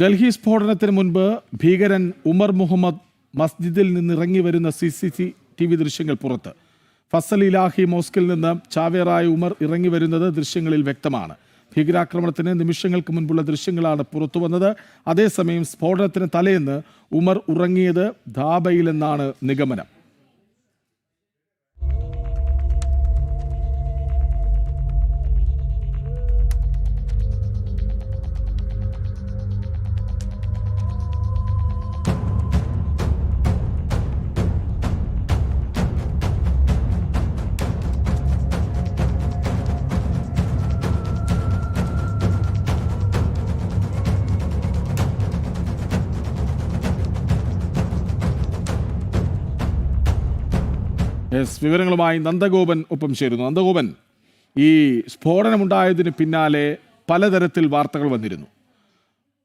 ഡൽഹി സ്ഫോടനത്തിന് മുൻപ് ഭീകരൻ ഉമർ മുഹമ്മദ് മസ്ജിദിൽ നിന്ന് ഇറങ്ങി വരുന്ന C C C T V ദൃശ്യങ്ങൾ പുറത്ത്. ഫസൽ ഇലാഹി മോസ്കിൽ നിന്ന് ചാവേറായ ഉമർ ഇറങ്ങി വരുന്നത് ദൃശ്യങ്ങളിൽ വ്യക്തമാണ്. ഭീകരാക്രമണത്തിന് നിമിഷങ്ങൾക്ക് മുൻപുള്ള ദൃശ്യങ്ങളാണ് പുറത്തു വന്നത്. അതേസമയം സ്ഫോടനത്തിന് തലേന്ന് ഉമർ ഉറങ്ങിയത് ധാബയിലെന്നാണ് നിഗമനം. യെസ് വിവരങ്ങളുമായി നന്ദഗോപൻ ഒപ്പം ചേരുന്നു. നന്ദഗോപൻ ഈ സ്ഫോടനമുണ്ടായതിന് പിന്നാലെ പലതരത്തിൽ വാർത്തകൾ വന്നിരുന്നു.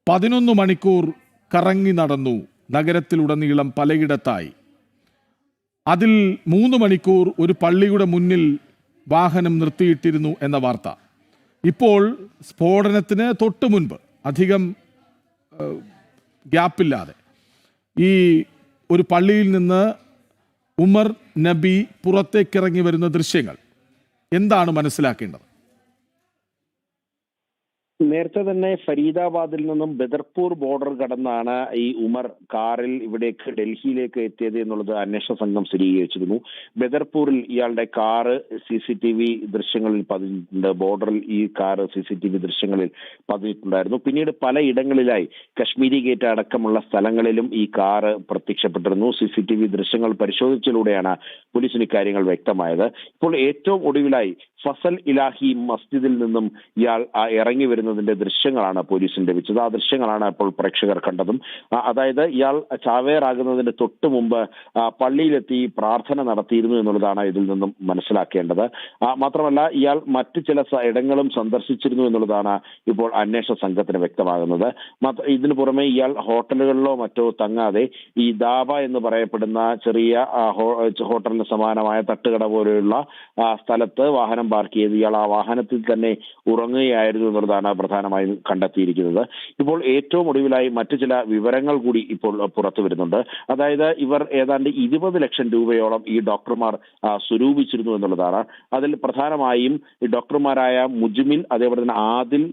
പതിനൊന്ന് മണിക്കൂർ കറങ്ങി നടന്നു. നഗരത്തിലുടനീളം പലയിടത്തായി. അതിൽ മൂന്ന് മണിക്കൂർ ഒരു പള്ളിയുടെ മുന്നിൽ വാഹനം നിർത്തിയിട്ടിരുന്നു എന്ന വാർത്ത. ഇപ്പോൾ സ്ഫോടനത്തിന് തൊട്ട് മുൻപ് അധികം ഗ്യാപ്പില്ലാതെ ഈ ഒരു പള്ളിയിൽ നിന്ന് ഉമർ നബി പുറത്തേക്കിറങ്ങി വരുന്ന ദൃശ്യങ്ങൾ. എന്താണ് മനസ്സിലാക്കേണ്ടത്? നേരത്തെ തന്നെ ഫരീദാബാദിൽ നിന്നും ബദർപൂർ ബോർഡർ കടന്നാണ് ഈ ഉമർ കാറിൽ ഇവിടേക്ക് ഡൽഹിയിലേക്ക് എത്തിയത് എന്നുള്ളത് അന്വേഷണ സംഘം സ്ഥിരീകരിച്ചിരുന്നു. ബദർപൂരിൽ ഇയാളുടെ car C C T V ദൃശ്യങ്ങളിൽ പതിഞ്ഞിട്ടുണ്ട്. ബോർഡറിൽ ഈ car C C T V ദൃശ്യങ്ങളിൽ പതിഞ്ഞിട്ടുണ്ടായിരുന്നു. പിന്നീട് പലയിടങ്ങളിലായി കശ്മീരി ഗേറ്റ് അടക്കമുള്ള സ്ഥലങ്ങളിലും ഈ കാറ് പ്രത്യക്ഷപ്പെട്ടിരുന്നു. സി സി ടി വി ദൃശ്യങ്ങൾ പരിശോധിച്ചതിലൂടെയാണ് പോലീസിന് ഇക്കാര്യങ്ങൾ വ്യക്തമായത്. ഇപ്പോൾ ഏറ്റവും ഒടുവിലായി ഫസൽ ഇലാഹി മസ്ജിദിൽ നിന്നും ഇയാൾ ഇറങ്ങി വരുന്നതിന്റെ ദൃശ്യങ്ങളാണ് പോലീസിന്റെ ലഭിച്ചത് ആ ദൃശ്യങ്ങളാണ് ഇപ്പോൾ പ്രേക്ഷകർ കണ്ടതും. അതായത് ഇയാൾ ചാവേറാകുന്നതിന്റെ തൊട്ട് മുമ്പ് പള്ളിയിലെത്തി പ്രാർത്ഥന നടത്തിയിരുന്നു എന്നുള്ളതാണ് ഇതിൽ നിന്നും മനസ്സിലാക്കേണ്ടത്. മാത്രമല്ല ഇയാൾ മറ്റ് ചില ഇടങ്ങളും സന്ദർശിച്ചിരുന്നു എന്നുള്ളതാണ് ഇപ്പോൾ അന്വേഷണ സംഘത്തിന് വ്യക്തമാകുന്നത്. ഇതിനു പുറമെ ഇയാൾ ഹോട്ടലുകളിലോ മറ്റോ തങ്ങാതെ ഈ ദാബ എന്ന് പറയപ്പെടുന്ന ചെറിയ ഹോട്ടലിന് സമാനമായ തട്ടുകട പോലെയുള്ള സ്ഥലത്ത് വാഹനം പാർക്ക് ചെയ്ത് ഇയാൾ ആ വാഹനത്തിൽ തന്നെ ഉറങ്ങുകയായിരുന്നു എന്നുള്ളതാണ് പ്രധാനമായും കണ്ടെത്തിയിരിക്കുന്നത്. ഇപ്പോൾ ഏറ്റവും ഒടുവിലായി മറ്റു ചില വിവരങ്ങൾ കൂടി ഇപ്പോൾ പുറത്തു വരുന്നുണ്ട്. അതായത് ഇവർ ഏതാണ്ട് ഇരുപത് ലക്ഷം രൂപയോളം ഈ ഡോക്ടർമാർ സ്വരൂപിച്ചിരുന്നു എന്നുള്ളതാണ്. അതിൽ പ്രധാനമായും ഡോക്ടർമാരായ മുജ്മിൽ അതേപോലെ തന്നെ ആദിൽ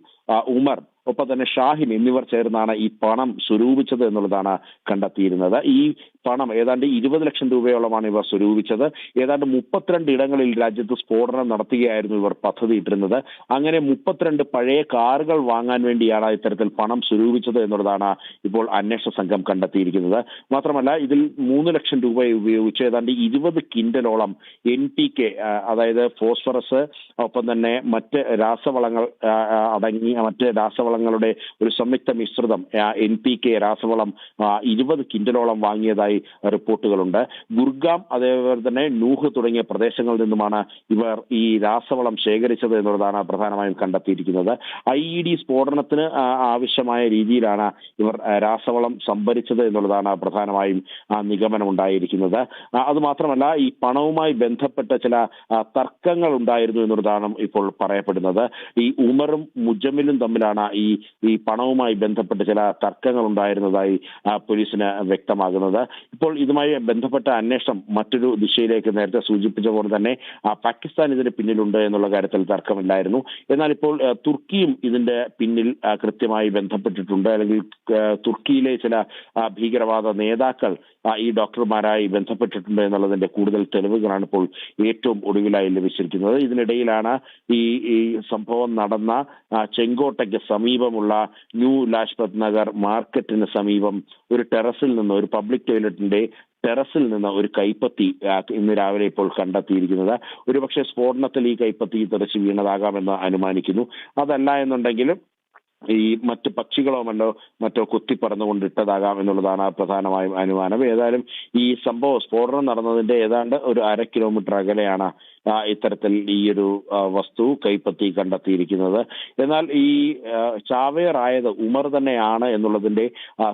ഉമർ ഒപ്പം തന്നെ ഷാഹിൻ എന്നിവർ ചേർന്നാണ് ഈ പണം സ്വരൂപിച്ചത് എന്നുള്ളതാണ് കണ്ടെത്തിയിരുന്നത്. ഈ പണം ഏതാണ്ട് ഇരുപത് ലക്ഷം രൂപയോളമാണ് ഇവർ സ്വരൂപിച്ചത്. ഏതാണ്ട് മുപ്പത്തിരണ്ട് ഇടങ്ങളിൽ രാജ്യത്ത് സ്ഫോടനം നടത്തുകയായിരുന്നു ഇവർ പദ്ധതി ഇട്ടിരുന്നത്. അങ്ങനെ മുപ്പത്തിരണ്ട് പഴയ കാറുകൾ വാങ്ങാൻ വേണ്ടിയാണ് ഇത്തരത്തിൽ പണം സ്വരൂപിച്ചത് എന്നുള്ളതാണ് ഇപ്പോൾ അന്വേഷണ സംഘം കണ്ടെത്തിയിരിക്കുന്നത്. മാത്രമല്ല ഇതിൽ മൂന്ന് ലക്ഷം രൂപ ഉപയോഗിച്ച് ഏതാണ്ട് ഇരുപത് കിൻഡലോളം എൻ പി കെ അതായത് ഫോസ്ഫറസ് ഒപ്പം തന്നെ മറ്റ് രാസവളങ്ങൾ അടങ്ങി മറ്റ് മറ്റ് രാസവളങ്ങളുടെ ഒരു സംയുക്ത മിശ്രിതം എൻ പി കെ രാസവളം ഇരുപത് കിൻഡലോളം വാങ്ങിയതായി റിപ്പോർട്ടുകളുണ്ട്. ഗുർഗാം അതേപോലെ തന്നെ നൂഹ് തുടങ്ങിയ പ്രദേശങ്ങളിൽ നിന്നുമാണ് ഇവർ ഈ രാസവളം ശേഖരിച്ചത് എന്നുള്ളതാണ് പ്രധാനമായും കണ്ടെത്തിയിരിക്കുന്നത്. ഐ ഇ ഡി സ്ഫോടനത്തിന് ആവശ്യമായ രീതിയിലാണ് ഇവർ രാസവളം സംഭരിച്ചത് എന്നുള്ളതാണ് പ്രധാനമായും നിഗമനമുണ്ടായിരിക്കുന്നത്. നിഗമനം ഉണ്ടായിരിക്കുന്നത് ആ, അത് മാത്രമല്ല ഈ പണവുമായി ബന്ധപ്പെട്ട ചില തർക്കങ്ങൾ ഉണ്ടായിരുന്നു എന്നുള്ളതാണ് ഇപ്പോൾ പറയപ്പെടുന്നത്. ഈ ഉമറും മുജമ്മിലും തമ്മിലാണ് ഈ ഈ പണവുമായി ബന്ധപ്പെട്ട് ചില തർക്കങ്ങൾ ഉണ്ടായിരുന്നതായി പോലീസിന് വ്യക്തമാകുന്നത്. ഇപ്പോൾ ഇതുമായി ബന്ധപ്പെട്ട അന്വേഷണം മറ്റൊരു ദിശയിലേക്ക് നേരത്തെ സൂചിപ്പിച്ച പോലെ തന്നെ പാകിസ്ഥാൻ ഇതിന് പിന്നിലുണ്ട് എന്നുള്ള കാര്യത്തിൽ തർക്കമില്ലായിരുന്നു എന്നാൽ ഇപ്പോൾ തുർക്കിയും ഇതിന്റെ പിന്നിൽ കൃത്യമായി ബന്ധപ്പെട്ടിട്ടുണ്ട്. അല്ലെങ്കിൽ തുർക്കിയിലെ ചില ഭീകരവാദ നേതാക്കൾ ഈ ഡോക്ടർമാരായി ബന്ധപ്പെട്ടിട്ടുണ്ട് എന്നുള്ളതിന്റെ കൂടുതൽ തെളിവുകളാണ് ഇപ്പോൾ ഏറ്റവും ഒടുവിലായി ലഭിച്ചിരിക്കുന്നത്. ഇതിനിടയിലാണ് ഈ സംഭവം നടന്ന ചെങ്കോട്ടയ്ക്ക് ചെങ്കോട്ടയ്ക്ക് സമീപമുള്ള ന്യൂ ലാജ്പത് നഗർ മാർക്കറ്റിന് സമീപം ഒരു ടെറസിൽ നിന്ന് ഒരു പബ്ലിക് ടോയ്ലറ്റിന്റെ ടെറസിൽ നിന്ന് ഒരു കൈപ്പത്തി ഇന്ന് രാവിലെ ഇപ്പോൾ കണ്ടെത്തിയിരിക്കുന്നത്. ഒരുപക്ഷെ സ്ഫോടനത്തിൽ ഈ കൈപ്പത്തി തെറിച്ച് വീണതാകാമെന്ന് അനുമാനിക്കുന്നു. അതല്ല എന്നുണ്ടെങ്കിലും ഈ മറ്റ് പക്ഷികളോ മറ്റോ മറ്റോ കുത്തിപ്പറന്നുകൊണ്ട് ഇട്ടതാകാം എന്നുള്ളതാണ് പ്രധാനമായും അനുമാനം. ഏതായാലും ഈ സംഭവം സ്ഫോടനം നടന്നതിന്റെ ഏതാണ്ട് ഒരു അര കിലോമീറ്റർ അകലെയാണ് ഇത്തരത്തിൽ ഈ ഒരു വസ്തു കൈപ്പത്തി കണ്ടെത്തിയിരിക്കുന്നത്. എന്നാൽ ഈ ചാവേർ ചാവേറായത് ഉമർ തന്നെയാണ് എന്നുള്ളതിന്റെ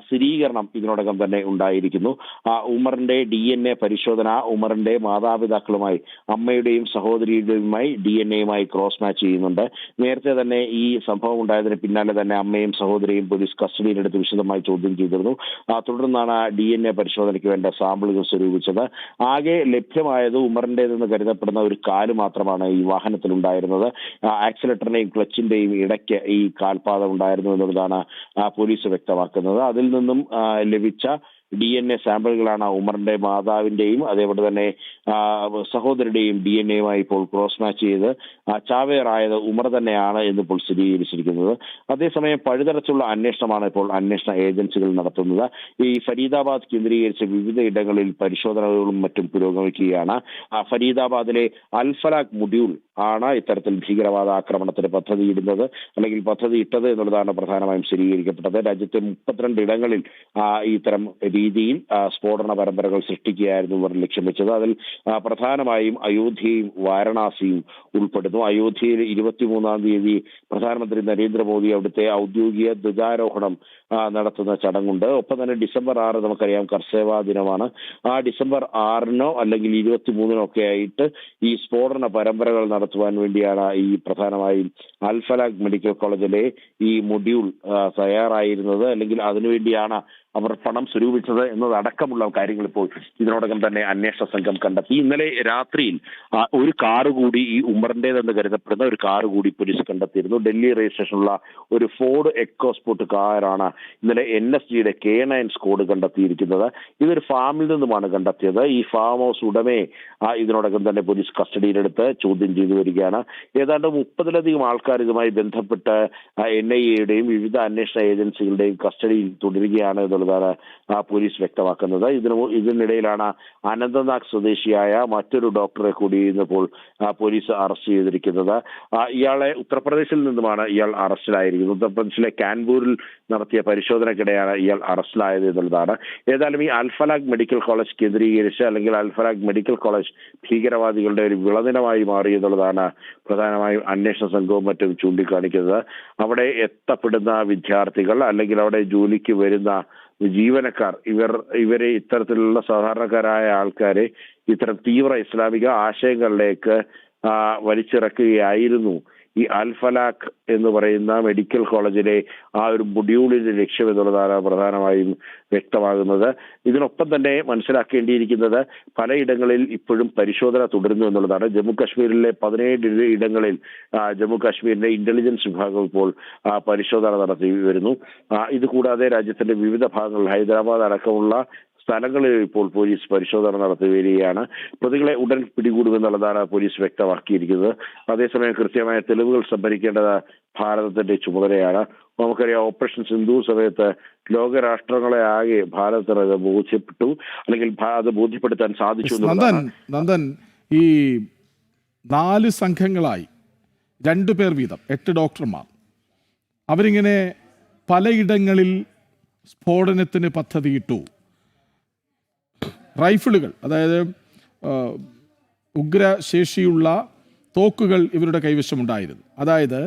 സ്ഥിരീകരണം ഇതിനോടകം തന്നെ ഉണ്ടായിരിക്കുന്നു. ഉമറിന്റെ ഡി എൻ എ പരിശോധന ഉമറിന്റെ മാതാപിതാക്കളുമായി അമ്മയുടെയും സഹോദരിയുടെയുമായി ഡി എൻ എയുമായി ക്രോസ് മാച്ച് ചെയ്യുന്നുണ്ട്. നേരത്തെ തന്നെ ഈ സംഭവം ഉണ്ടായതിന് പിന്നാലെ തന്നെ അമ്മയും സഹോദരിയും പോലീസ് കസ്റ്റഡിയിലെടുത്ത് വിശദമായി ചോദ്യം ചെയ്തിരുന്നു. തുടർന്നാണ് ഡി എൻ എ പരിശോധനയ്ക്ക് വേണ്ട സാമ്പിളുകൾ സ്വരൂപിച്ചത്. ആകെ ലഭ്യമായത് ഉമറിന്റേതെന്ന് കരുതപ്പെടുന്ന ഒരു കാൽ മാത്രമാണ് ഈ വാഹനത്തിൽ ഉണ്ടായിരുന്നത് ആക്സിലേറ്ററിന്റെയും ക്ലച്ചിന്റെയും ഇടയ്ക്ക് ഈ കാൽപാത ഉണ്ടായിരുന്നു എന്നുള്ളതാണ് പോലീസ് വ്യക്തമാക്കുന്നത്. അതിൽ നിന്നും ലഭിച്ച ഡി എൻ എ സാമ്പിളുകളാണ് ഉമറിന്റെ മാതാവിന്റെയും അതേപോലെ തന്നെ സഹോദരിയുടെയും ഡി എൻ എയുമായി ഇപ്പോൾ ക്രോസ് മാച്ച് ചെയ്ത് ചാവേറായത് ഉമർ തന്നെയാണ് എന്നിപ്പോൾ സ്ഥിരീകരിച്ചിരിക്കുന്നത്. അതേസമയം പഴുതടച്ചുള്ള അന്വേഷണമാണ് ഇപ്പോൾ അന്വേഷണ ഏജൻസികൾ നടത്തുന്നത്. ഈ ഫരീദാബാദ് കേന്ദ്രീകരിച്ച് വിവിധ ഇടങ്ങളിൽ പരിശോധനകളും മറ്റും പുരോഗമിക്കുകയാണ്. ഫരീദാബാദിലെ അൽഫലാഖ് മുഡ്യൂൾ ആണ് ഇത്തരത്തിൽ ഭീകരവാദ ആക്രമണത്തിന് പദ്ധതിയിടുന്നത് അല്ലെങ്കിൽ പദ്ധതി ഇട്ടത് എന്നുള്ളതാണ് പ്രധാനമായും സ്ഥിരീകരിക്കപ്പെട്ടത്. രാജ്യത്തെ മുപ്പത്തിരണ്ട് ഇടങ്ങളിൽ ഇത്തരം രീതിയിൽ സ്ഫോടന പരമ്പരകൾ സൃഷ്ടിക്കുകയായിരുന്നു ഇവർ ലക്ഷ്യം വെച്ചത്. അതിൽ പ്രധാനമായും അയോധ്യയും വാരണാസിയും ഉൾപ്പെടുന്നു. അയോധ്യയിൽ ഇരുപത്തിമൂന്നാം തീയതി പ്രധാനമന്ത്രി നരേന്ദ്രമോദി അവിടുത്തെ ഔദ്യോഗിക ധ്വജാരോഹണം നടത്തുന്ന ചടങ്ങുണ്ട്. ഒപ്പം തന്നെ ഡിസംബർ ആറ് നമുക്കറിയാം കർസേവാ ദിനമാണ്. ആ ഡിസംബർ ആറിനോ അല്ലെങ്കിൽ ഇരുപത്തിമൂന്നിനോ ഒക്കെ ആയിട്ട് ഈ സ്ഫോടന പരമ്പരകൾ നടത്തുവാൻ വേണ്ടിയാണ് ഈ പ്രധാനമായും അൽഫലാഖ് മെഡിക്കൽ കോളേജിലെ ഈ മൊഡ്യൂൾ തയ്യാറായിരുന്നത്. അല്ലെങ്കിൽ അതിനുവേണ്ടിയാണ് അവർ പണം സ്വരൂപിച്ചത് എന്നതടക്കമുള്ള കാര്യങ്ങൾ ഇപ്പോൾ ഇതിനോടകം തന്നെ അന്വേഷണ സംഘം കണ്ടെത്തി. ഇന്നലെ രാത്രിയിൽ ഒരു കാറ് കൂടി ഈ ഉമറിന്റേതെന്ന് കരുതപ്പെടുന്ന ഒരു കാറ് കൂടി പോലീസ് കണ്ടെത്തിയിരുന്നു. ഡൽഹി രജിസ്ട്രേഷനുള്ള ഒരു ഫോർഡ് എക്കോസ്പോർട്ട് കാറാണ് ഇന്നലെ എൻ എസ് ജിയുടെ കെ നയൻ സ്കോഡ് കണ്ടെത്തിയിരിക്കുന്നത്. ഇതൊരു ഫാമിൽ നിന്നുമാണ് കണ്ടെത്തിയത്. ഈ ഫാം ഹൗസ് ഉടമയെ ഇതിനോടകം തന്നെ പോലീസ് കസ്റ്റഡിയിലെടുത്ത് ചോദ്യം ചെയ്തു വരികയാണ്. ഏതാണ്ട് മുപ്പതിലധികം ആൾക്കാർ ഇതുമായി ബന്ധപ്പെട്ട് എൻ ഐ എയുടെയും വിവിധ അന്വേഷണ ഏജൻസികളുടെയും കസ്റ്റഡിയിൽ തുടരുകയാണ് എന്നുള്ളതാണ് ആ, പോലീസ് വ്യക്തമാക്കുന്നത്. ഇതിന് ഇതിനിടയിലാണ് അനന്തനാഗ് സ്വദേശിയായ മറ്റൊരു ഡോക്ടറെ കൂടി ഇന്നിപ്പോൾ പോലീസ് അറസ്റ്റ് ചെയ്തിരിക്കുന്നത്. ഇയാളെ ഉത്തർപ്രദേശിൽ നിന്നുമാണ് ഇയാൾ അറസ്റ്റിലായിരിക്കുന്നത്. ഉത്തർപ്രദേശിലെ കാൻപൂരിൽ നടത്തിയ പരിശോധനയ്ക്കിടെയാണ് ഇയാൾ അറസ്റ്റിലായത് എന്നുള്ളതാണ്. ഏതായാലും ഈ അൽഫലാഗ് മെഡിക്കൽ കോളേജ് കേന്ദ്രീകരിച്ച് അല്ലെങ്കിൽ അൽഫലാഗ് മെഡിക്കൽ കോളേജ് ഭീകരവാദികളുടെ ഒരു വിളനിലമായി മാറി എന്നുള്ളതാണ് പ്രധാനമായും അന്വേഷണ സംഘവും മറ്റും ചൂണ്ടിക്കാണിക്കുന്നത്. അവിടെ എത്തപ്പെടുന്ന വിദ്യാർത്ഥികൾ അല്ലെങ്കിൽ അവിടെ ജോലിക്ക് വരുന്ന ജീവനക്കാർ ഇവർ ഇവരെ ഇത്തരത്തിലുള്ള സാധാരണക്കാരായ ആൾക്കാരെ ഇത്തരം തീവ്ര ഇസ്ലാമിക ആശയങ്ങളിലേക്ക് വലിച്ചിറക്കുകയായിരുന്നു. ഈ അൽഫലാഖ് എന്ന് പറയുന്ന മെഡിക്കൽ കോളേജിലെ ആ ഒരു മൊഡ്യൂളിന്റെ ലക്ഷ്യം എന്നുള്ളതാണ് പ്രധാനമായും വ്യക്തമാകുന്നത്. ഇതിനൊപ്പം തന്നെ മനസ്സിലാക്കേണ്ടിയിരിക്കുന്നത് പലയിടങ്ങളിൽ ഇപ്പോഴും പരിശോധന തുടരുന്നു എന്നുള്ളതാണ്. ജമ്മു കാശ്മീരിലെ പതിനേഴ് ഇടങ്ങളിൽ ജമ്മു കാശ്മീരിന്റെ ഇന്റലിജൻസ് വിഭാഗം ഇപ്പോൾ പരിശോധന നടത്തി വരുന്നു. ഇതുകൂടാതെ കൂടാതെ രാജ്യത്തിന്റെ വിവിധ ഭാഗങ്ങളിൽ ഹൈദരാബാദ് അടക്കമുള്ള സ്ഥലങ്ങളിൽ ഇപ്പോൾ പോലീസ് പരിശോധന നടത്തി വരികയാണ്. പ്രതികളെ ഉടൻ പിടികൂടുമെന്നുള്ളതാണ് പോലീസ് വ്യക്തമാക്കിയിരിക്കുന്നത്. അതേസമയം കൃത്യമായ തെളിവുകൾ സംഭരിക്കേണ്ടത് ഭാരതത്തിന്റെ ചുമതലയാണ്. നമുക്കറിയാം ഓപ്പറേഷൻ സിന്ധു സമയത്ത് ലോകരാഷ്ട്രങ്ങളെ ആകെ ഭാരതത്തിന് അത് ബോധ്യപ്പെട്ടു. അല്ലെങ്കിൽ അത് ബോധ്യപ്പെടുത്താൻ സാധിച്ചു നന്ദൻ നന്ദൻ ഈ നാല് സംഘങ്ങളായി രണ്ടു പേർ വീതം എട്ട് ഡോക്ടർമാർ. അവരിങ്ങനെ പലയിടങ്ങളിൽ സ്ഫോടനത്തിന് പദ്ധതിയിട്ടു. റൈഫിളുകൾ അതായത് ഉഗ്രശേഷിയുള്ള തോക്കുകൾ ഇവരുടെ കൈവശമുണ്ടായിരുന്നു. അതായത്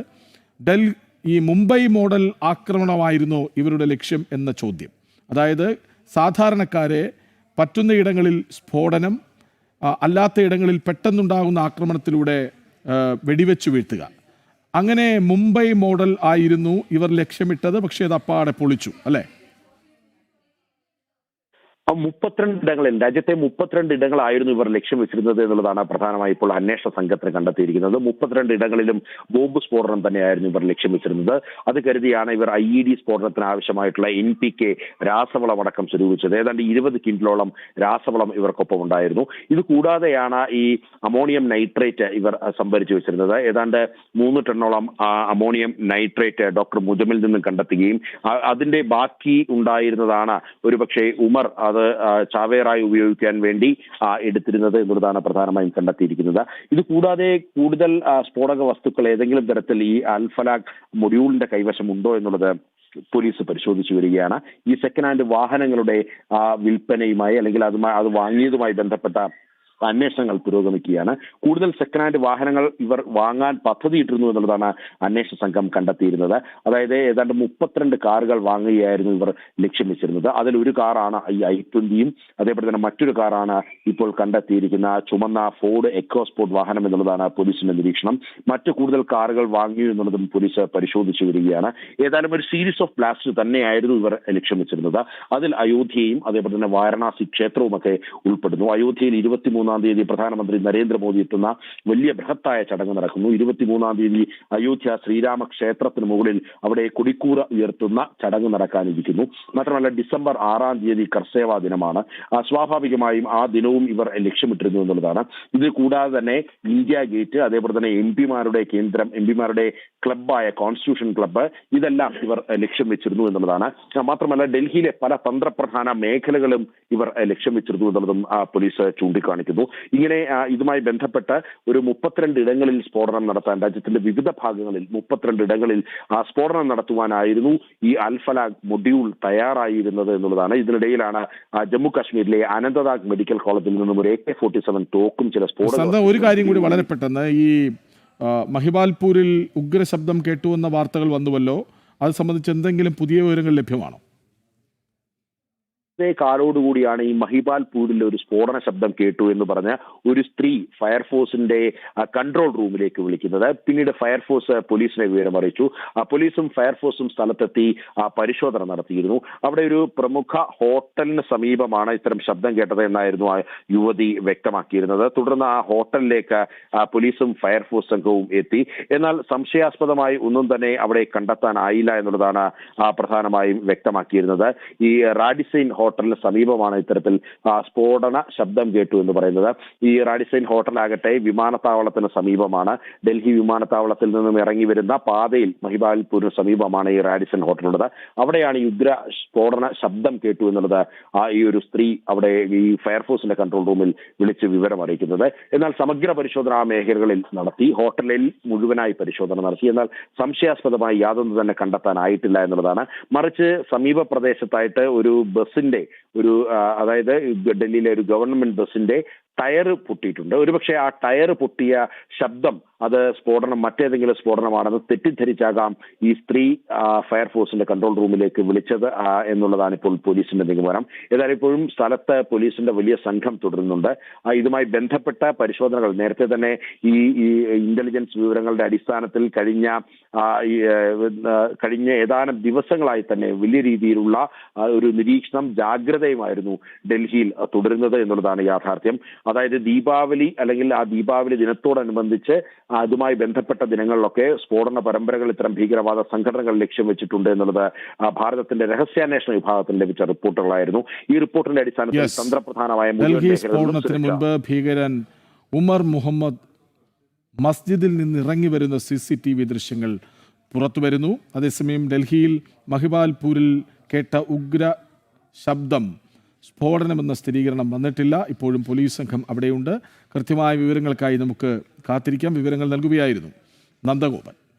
ഡൽ ഈ മുംബൈ മോഡൽ ആക്രമണമായിരുന്നോ ഇവരുടെ ലക്ഷ്യം എന്ന ചോദ്യം. അതായത് സാധാരണക്കാരെ പറ്റുന്ന ഇടങ്ങളിൽ സ്ഫോടനം അല്ലാത്ത ഇടങ്ങളിൽ പെട്ടെന്നുണ്ടാകുന്ന ആക്രമണത്തിലൂടെ വെടിവെച്ചു വീഴ്ത്തുക. അങ്ങനെ മുംബൈ മോഡൽ ആയിരുന്നു ഇവർ ലക്ഷ്യമിട്ടത് പക്ഷേ അത് അപ്പാടെ പൊളിച്ചു അല്ലേ? മുപ്പത്തിരണ്ട് ഇടങ്ങളിൽ രാജ്യത്തെ മുപ്പത്തിരണ്ട് ഇടങ്ങളായിരുന്നു ഇവർ ലക്ഷ്യം വെച്ചിരുന്നത് എന്നുള്ളതാണ് പ്രധാനമായി ഇപ്പോൾ അന്വേഷണ സംഘത്തിന് കണ്ടെത്തിയിരിക്കുന്നത്. മുപ്പത്തിരണ്ട് ഇടങ്ങളിലും ബോംബ് സ്ഫോടനം തന്നെയായിരുന്നു ഇവർ ലക്ഷ്യം വെച്ചിരുന്നത്. അത് കരുതിയാണ് ഇവർ ഐ ഇ ഡി സ്ഫോടനത്തിന് ആവശ്യമായിട്ടുള്ള എൻ പി കെ രാസവളം അടക്കം സ്വരൂപിച്ചത്. ഏതാണ്ട് ഇരുപത് കിൻഡിലോളം രാസവളം ഇവർക്കൊപ്പം ഉണ്ടായിരുന്നു. ഇത് കൂടാതെയാണ് ഈ അമോണിയം നൈട്രേറ്റ് ഇവർ സംഭരിച്ചു വെച്ചിരുന്നത്. ഏതാണ്ട് മൂന്ന് ടണ്ണോളം അമോണിയം നൈട്രേറ്റ് ഡോക്ടർ മുജമിൽ നിന്നും കണ്ടെത്തുകയും അതിന്റെ ബാക്കി ഉണ്ടായിരുന്നതാണ് ഒരുപക്ഷെ ഉമർ അത് ആ, ചാവേറായി ഉപയോഗിക്കാൻ വേണ്ടി എടുത്തിരുന്നത് എന്നുള്ളതാണ് പ്രധാനമായും കണ്ടെത്തിയിരിക്കുന്നത്. ഇത് കൂടാതെ കൂടുതൽ സ്ഫോടക വസ്തുക്കൾ ഏതെങ്കിലും തരത്തിൽ ഈ അൽഫലാഖ് മൊഡ്യൂളിന്റെ കൈവശമുണ്ടോ എന്നുള്ളത് പോലീസ് പരിശോധിച്ചു വരികയാണ്. ഈ സെക്കൻഡ് ഹാൻഡ് വാഹനങ്ങളുടെ വിൽപ്പനയുമായി അല്ലെങ്കിൽ അതുമായി അത് വാങ്ങിയതുമായി ബന്ധപ്പെട്ട അന്വേഷണങ്ങൾ പുരോഗമിക്കുകയാണ്. കൂടുതൽ സെക്കൻഡ് ഹാൻഡ് വാഹനങ്ങൾ ഇവർ വാങ്ങാൻ പദ്ധതിയിട്ടിരുന്നു എന്നുള്ളതാണ് അന്വേഷണ സംഘം കണ്ടെത്തിയിരുന്നത്. അതായത് ഏതാണ്ട് മുപ്പത്തിരണ്ട് കാറുകൾ വാങ്ങുകയായിരുന്നു ഇവർ ലക്ഷ്യം വെച്ചിരുന്നത്. അതിൽ ഒരു കാറാണ് ഈ ഐ ട്വന്റിയും അതേപോലെ തന്നെ മറ്റൊരു കാറാണ് ഇപ്പോൾ കണ്ടെത്തിയിരിക്കുന്ന ചുമന്ന ഫോർഡ് എക്കോസ്പോർട്ട് വാഹനം എന്നുള്ളതാണ് പോലീസിന്റെ നിരീക്ഷണം. മറ്റു കൂടുതൽ കാറുകൾ വാങ്ങി എന്നുള്ളതും പോലീസ് പരിശോധിച്ചു വരികയാണ്. ഏതായാലും ഒരു സീരീസ് ഓഫ് ബ്ലാസ്റ്റ് തന്നെയായിരുന്നു ഇവർ ലക്ഷ്യം വെച്ചിരുന്നത്. അതിൽ അയോധ്യയും അതേപോലെ തന്നെ വാരണാസി ക്ഷേത്രവുമൊക്കെ ഉൾപ്പെടുന്നു. അയോധ്യയിൽ ഇരുപത്തിമൂന്നാം തീയതി പ്രധാനമന്ത്രി നരേന്ദ്രമോദി എത്തുന്ന വലിയ ബൃഹത്തായ ചടങ്ങ് നടക്കുന്നു. ഇരുപത്തിമൂന്നാം തീയതി അയോധ്യ ശ്രീരാമ ക്ഷേത്രത്തിന് മുകളിൽ അവിടെ കൊടിക്കൂറ ഉയർത്തുന്ന ചടങ്ങ് നടക്കാനിരിക്കുന്നു. മാത്രമല്ല ഡിസംബർ ആറാം തീയതി കർസേവ ദിനമാണ്. സ്വാഭാവികമായും ആ ദിനവും ഇവർ ലക്ഷ്യമിട്ടിരുന്നു എന്നുള്ളതാണ്. ഇത് കൂടാതെ തന്നെ ഇന്ത്യ ഗേറ്റ് അതേപോലെ തന്നെ എം പിമാരുടെ കേന്ദ്രം എം പിമാരുടെ ക്ലബ്ബായ കോൺസ്റ്റിറ്റ്യൂഷൻ ക്ലബ്ബ് ഇതെല്ലാം ഇവർ ലക്ഷ്യം വെച്ചിരുന്നു എന്നുള്ളതാണ്. മാത്രമല്ല ഡൽഹിയിലെ പല തന്ത്രപ്രധാന മേഖലകളും ഇവർ ലക്ഷ്യം വെച്ചിരുന്നു എന്നുള്ളതും പോലീസ് ചൂണ്ടിക്കാണിക്കുന്നു. ഇങ്ങനെ ഇതുമായി ബന്ധപ്പെട്ട് ഒരു മുപ്പത്തിരണ്ട് ഇടങ്ങളിൽ സ്ഫോടനം നടത്താൻ രാജ്യത്തിന്റെ വിവിധ ഭാഗങ്ങളിൽ മുപ്പത്തിരണ്ട് ഇടങ്ങളിൽ ആ സ്ഫോടനം നടത്തുവാനായിരുന്നു ഈ അൽഫലാഗ് മൊഡ്യൂൾ തയ്യാറായിരുന്നത് എന്നുള്ളതാണ്. ഇതിനിടയിലാണ് ജമ്മു കാശ്മീരിലെ അനന്തനാഗ് മെഡിക്കൽ കോളേജിൽ നിന്നും ഒരു എ കെ ഫോർട്ടി സെവൻ തോക്കും ചില സ്ഫോടനം ഒരു കാര്യം കൂടി വളരെ പെട്ടെന്ന് ഈ മഹിബാൽപൂരിൽ ഉഗ്രശബ്ദം കേട്ടു എന്ന വാർത്തകൾ വന്നുവല്ലോ. അത് സംബന്ധിച്ച് എന്തെങ്കിലും പുതിയ വിവരങ്ങൾ ലഭ്യമാണോ? കാലോടുകൂടിയാണ് ഈ മഹിബാൽപൂരിൽ ഒരു സ്ഫോടന ശബ്ദം കേട്ടു എന്ന് പറഞ്ഞ ഒരു സ്ത്രീ ഫയർഫോഴ്സിന്റെ കൺട്രോൾ റൂമിലേക്ക് വിളിക്കുന്നത്. പിന്നീട് ഫയർഫോഴ്സ് പോലീസിനെ വിവരം അറിയിച്ചു. പോലീസും ഫയർഫോഴ്സും സ്ഥലത്തെത്തി പരിശോധന നടത്തിയിരുന്നു. അവിടെ ഒരു പ്രമുഖ ഹോട്ടലിന് സമീപമാണ് ഇത്തരം ശബ്ദം കേട്ടത് എന്നായിരുന്നു ആ യുവതി വ്യക്തമാക്കിയിരുന്നത്. തുടർന്ന് ആ ഹോട്ടലിലേക്ക് പോലീസും ഫയർഫോഴ്സ് സംഘവും എത്തി. എന്നാൽ സംശയാസ്പദമായി ഒന്നും തന്നെ അവിടെ കണ്ടെത്താനായില്ല എന്നുള്ളതാണ് പ്രധാനമായും വ്യക്തമാക്കിയിരുന്നത്. ഈ റാഡിസൈൻ ഹോട്ടലിന് സമീപമാണ് ഇത്തരത്തിൽ സ്ഫോടന ശബ്ദം കേട്ടു എന്ന് പറയുന്നത്. ഈ റാഡിസൈൻ ഹോട്ടലാകട്ടെ വിമാനത്താവളത്തിന് സമീപമാണ്. ഡൽഹി വിമാനത്താവളത്തിൽ നിന്നും ഇറങ്ങി വരുന്ന പാതയിൽ മഹിബാൽപൂരിന് സമീപമാണ് ഈ റാഡിസൺ ഹോട്ടലുള്ളത്. അവിടെയാണ് ഈ ഉഗ്ര സ്ഫോടന ശബ്ദം കേട്ടു എന്നുള്ളത് ആ ഈ ഒരു സ്ത്രീ അവിടെ ഈ ഫയർഫോഴ്സിന്റെ കൺട്രോൾ റൂമിൽ വിളിച്ച് വിവരം അറിയിക്കുന്നത്. എന്നാൽ സമഗ്ര പരിശോധന ആ മേഖലകളിൽ നടത്തി ഹോട്ടലിൽ മുഴുവനായി പരിശോധന നടത്തി. എന്നാൽ സംശയാസ്പദമായി യാതൊന്നും തന്നെ കണ്ടെത്താനായിട്ടില്ല എന്നുള്ളതാണ്. മറിച്ച് സമീപ പ്രദേശത്തായിട്ട് ഒരു ബസിന്റെ ഒരു അതായത് ഡൽഹിയിലെ ഒരു ഗവൺമെന്റ് ബസിന്റെ ടയർ പൊട്ടിയിട്ടുണ്ട്. ഒരുപക്ഷെ ആ ടയർ പൊട്ടിയ ശബ്ദം അത് സ്ഫോടനം മറ്റേതെങ്കിലും സ്ഫോടനമാണെന്ന് തെറ്റിദ്ധരിച്ചാകാം ഈ സ്ത്രീ ഫയർഫോഴ്സിന്റെ കൺട്രോൾ റൂമിലേക്ക് വിളിച്ചത് എന്നുള്ളതാണ് ഇപ്പോൾ പോലീസിന്റെ നിഗമനം. ഏതായാലും ഇപ്പോഴും സ്ഥലത്ത് പോലീസിന്റെ വലിയ സംഘം തുടരുന്നുണ്ട്. ഇതുമായി ബന്ധപ്പെട്ട പരിശോധനകൾ നേരത്തെ തന്നെ ഈ ഇന്റലിജൻസ് വിവരങ്ങളുടെ അടിസ്ഥാനത്തിൽ കഴിഞ്ഞ കഴിഞ്ഞ ഏതാനും ദിവസങ്ങളായി തന്നെ വലിയ രീതിയിലുള്ള ഒരു നിരീക്ഷണം ജാഗ്രതയുമായിരുന്നു ഡൽഹിയിൽ തുടരുന്നത് എന്നുള്ളതാണ് യാഥാർത്ഥ്യം. അതായത് ദീപാവലി അല്ലെങ്കിൽ ആ ദീപാവലി ദിനത്തോടനുബന്ധിച്ച് അതുമായി ബന്ധപ്പെട്ട ദിനങ്ങളിലൊക്കെ സ്ഫോടന പരമ്പരകൾ ഇത്തരം ഭീകരവാദ സംഘടനകൾ ലക്ഷ്യം വെച്ചിട്ടുണ്ട് എന്നുള്ളത് ആ, ഭാരതത്തിന്റെ രഹസ്യാന്വേഷണ വിഭാഗത്തിന് ലഭിച്ച റിപ്പോർട്ടുകളായിരുന്നു. ഈ റിപ്പോർട്ടിന്റെ അടിസ്ഥാനത്തിൽ തന്ത്രപ്രധാനമായ സ്ഫോടനത്തിന് മുൻപ് ഭീകരൻ ഉമർ മുഹമ്മദ് മസ്ജിദിൽ നിന്ന് ഇറങ്ങി വരുന്ന സി സി ടി വി ദൃശ്യങ്ങൾ പുറത്തു വരുന്നു. അതേസമയം ഡൽഹിയിൽ മഹിബാൽപൂരിൽ കേട്ട ഉഗ്ര ശബ്ദം സ്ഫോടനമെന്ന സ്ഥിരീകരണം വന്നിട്ടില്ല. ഇപ്പോഴും പോലീസ് സംഘം അവിടെയുണ്ട്. കൃത്യമായ വിവരങ്ങൾക്കായി നമുക്ക് കാത്തിരിക്കാം. വിവരങ്ങൾ നൽകുകയായിരുന്നു നന്ദഗോപൻ.